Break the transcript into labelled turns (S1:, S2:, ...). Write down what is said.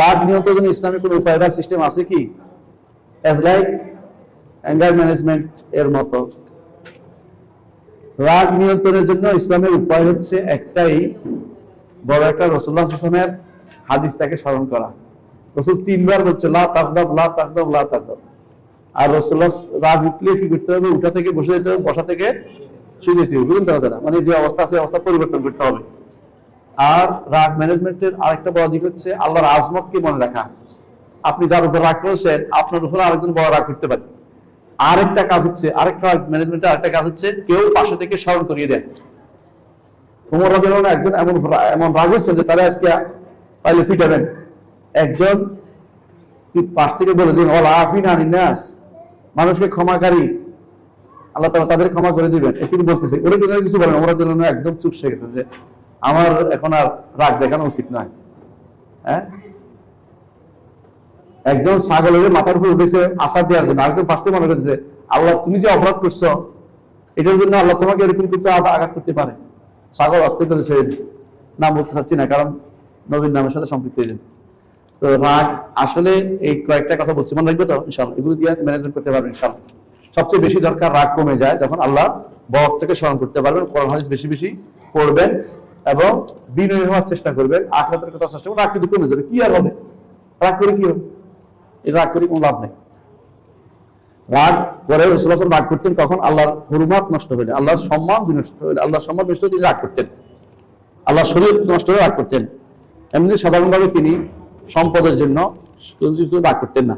S1: রাগ নিয়ন্ত্রণের জন্য ইসলামিক কোনো উপায় বা সিস্টেম আছে কি? অ্যাজ লাইক অ্যাঙ্গার ম্যানেজমেন্ট এর মতো। রাগ নিয়ন্ত্রণের জন্য ইসলামের উপায় হচ্ছে একটাই, বড় একটা রসুল্লাহ হাসানের হাদিসটাকে স্মরণ করা। রসুল তিনবার বলছে, লা তাকদাব লা তাকদাব লা তাকদাব আর রসুল্লাহ রাগ উঠলে কি করতে হবে? উঠা থেকে বসে যেতে হবে, বসা থেকে শুয়ে যেতে হবে। বুঝতে মানে যে অবস্থা আছে অবস্থা পরিবর্তন করতে হবে। আর রাগ ম্যানেজমেন্টের আরেকটা বড় দিক হচ্ছে আল্লাহর আজমতকে মনে রাখা? আপনি যার উপর রাগ করেছেন, আপনার উপর আরেকজন বড় রাগ করতে পারে। আরেকটা কাজ হচ্ছে, আরেকটা ম্যানেজমেন্টের আরেকটা কাজ হচ্ছে, কেউ পাশে থেকে স্মরণ করিয়ে দেন। উমর রাদিয়াল্লাহু একজন এমন এমন রাগ হচ্ছে যে তারা আজকে পাইলে পিটাবেন। একজন পাশ থেকে বলে দিন ওলা আফিন আনিনাস মানুষকে ক্ষমাকারী আল্লাহ তাআলা তাদের ক্ষমা করে দিবেন। একটু বলতেছে। ওরা কিছু বলেন ওমর রাদিয়াল্লাহু একদম চুপ সে যে আমার এখন আর রাগ দেখানো উচিত নয়। হ্যাঁ? একজন ছাগলের মাথার উপর উঠেছে, আশা দেওয়ার জন্য। আরেকজন পাশ মনে করছে আল্লাহ তুমি যে অপরাধ করছ, এটার জন্য আল্লাহ তোমাকে এরকম কিন্তু আঘাত করতে পারে। ছাগল অস্তে করে ছেড়ে দিচ্ছে নাম বলতে চাচ্ছি না, কারণ নবীর নামের সাথে সম্পৃক্ত জন্য। তো রাগ, আসলে এই কয়েকটা কথা বলছি। মনে রাখবে তো? ইনশাল্লাহ এগুলো দিয়ে ম্যানেজমেন্ট করতে পারবেন ইনশাল্লাহ সবচেয়ে বেশি দরকার রাগ কমে যায়, যখন আল্লাহ বক থেকে স্মরণ করতে পারবেন, কোরআন হাদিস বেশি বেশি পড়বেন। এবং বিনয়ী হওয়ার চেষ্টা করবেন আখরাতের কথা চেষ্টা করবেন রাগ কিন্তু কমে যাবে। কি আর হবে? রাগ করে কি হবে? রাগ করে কোনো লাভ নেই। রাগ করে রসুল্লাহ রাগ করতেন, কখন? আল্লাহর হুরমাত নষ্ট হইলে আল্লাহর সম্মান নষ্ট হইলে আল্লাহর সম্মান নষ্ট হলে তিনি রাগ করতেন। আল্লাহর শরীর নষ্ট হয়ে রাগ করতেন। এমনি সাধারণভাবে তিনি সম্পদের জন্য রাগ করতেন না।